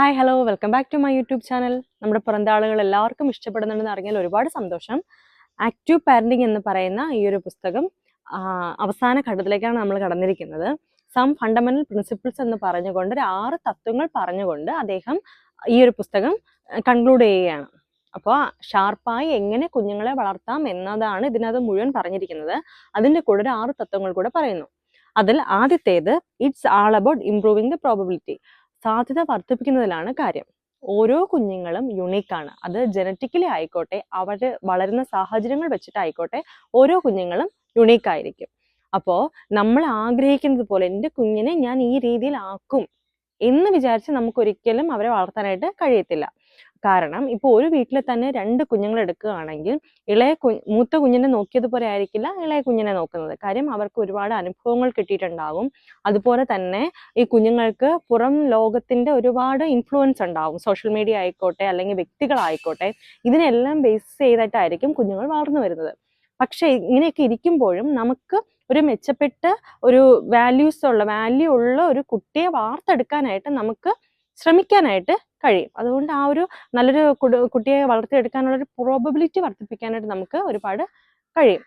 Hi hello welcome back to my YouTube channel നമ്മുടെ പുറന്താളുകൾ എല്ലാവർക്കും ഇഷ്ടപ്പെടുന്നുണ്ടെന്ന് അറിഞ്ഞാൽ ഒരുപാട് സന്തോഷം. ആക്റ്റീവ് പാരന്റിങ് എന്ന് പറയുന്ന ഈ ഒരു പുസ്തകം അവസാന ഘട്ടത്തിലേക്കാണ് നമ്മൾ കടന്നിരിക്കുന്നത്. സം ഫണ്ടമെന്റൽ പ്രിൻസിപ്പിൾസ് എന്ന് പറഞ്ഞുകൊണ്ട് ഒരു ആറ് തത്വങ്ങൾ പറഞ്ഞുകൊണ്ട് അദ്ദേഹം ഈ ഒരു പുസ്തകം കൺക്ലൂഡ് ചെയ്യുകയാണ്. അപ്പോൾ ഷാർപ്പായി എങ്ങനെ കുഞ്ഞുങ്ങളെ വളർത്താം എന്നതാണ് ഇതിനകത്ത് മുഴുവൻ പറഞ്ഞിരിക്കുന്നത്. അതിന്റെ കൂടെ ഒരു ആറ് തത്വങ്ങൾ കൂടെ പറയുന്നു. അതിൽ ആദ്യത്തേത് it's all about improving the probability സാധ്യത വർദ്ധിപ്പിക്കുന്നതിലാണ് കാര്യം. ഓരോ കുഞ്ഞുങ്ങളും യുണീക്കാണ് അത് ജനറ്റിക്കലി ആയിക്കോട്ടെ അവർ വളരുന്ന സാഹചര്യങ്ങൾ വെച്ചിട്ടായിക്കോട്ടെ ഓരോ കുഞ്ഞുങ്ങളും യുണീക്ക് ആയിരിക്കും. അപ്പോൾ നമ്മൾ ആഗ്രഹിക്കുന്നത് പോലെ എന്റെ കുഞ്ഞിനെ ഞാൻ ഈ രീതിയിൽ ആക്കും എന്ന് വിചാരിച്ച് നമുക്ക് ഒരിക്കലും അവരെ വളർത്താനായിട്ട് കഴിയത്തില്ല. കാരണം ഇപ്പോൾ ഒരു വീട്ടിൽ തന്നെ രണ്ട് കുഞ്ഞുങ്ങൾ എടുക്കുകയാണെങ്കിൽ ഇളയ കു മൂത്ത കുഞ്ഞിനെ നോക്കിയതുപോലെ ആയിരിക്കില്ല ഇളയ കുഞ്ഞിനെ നോക്കുന്നത്. കാര്യം അവർക്ക് ഒരുപാട് അനുഭവങ്ങൾ കിട്ടിയിട്ടുണ്ടാവും. അതുപോലെ തന്നെ ഈ കുഞ്ഞുങ്ങൾക്ക് പുറം ലോകത്തിന്റെ ഒരുപാട് ഇൻഫ്ലുവൻസ് ഉണ്ടാവും. സോഷ്യൽ മീഡിയ ആയിക്കോട്ടെ അല്ലെങ്കിൽ വ്യക്തികളായിക്കോട്ടെ ഇതിനെല്ലാം ബേസ് ചെയ്തിട്ടായിരിക്കും കുഞ്ഞുങ്ങൾ വളർന്നു വരുന്നത്. പക്ഷേ ഇങ്ങനെയൊക്കെ ഇരിക്കുമ്പോഴും നമുക്ക് ഒരു മെച്ചപ്പെട്ട ഒരു വാല്യൂസ് ഉള്ള വാല്യൂ ഉള്ള ഒരു കുട്ടിയെ വാർത്തെടുക്കാനായിട്ട് നമുക്ക് ശ്രമിക്കാനായിട്ട് കഴിയും. അതുകൊണ്ട് ആ ഒരു നല്ലൊരു കുട- കുട്ടിയെ വളർത്തിയെടുക്കാനുള്ള ഒരു പ്രോബബിലിറ്റി വർദ്ധിപ്പിക്കാനായിട്ട് നമുക്ക് ഒരുപാട് കഴിയും.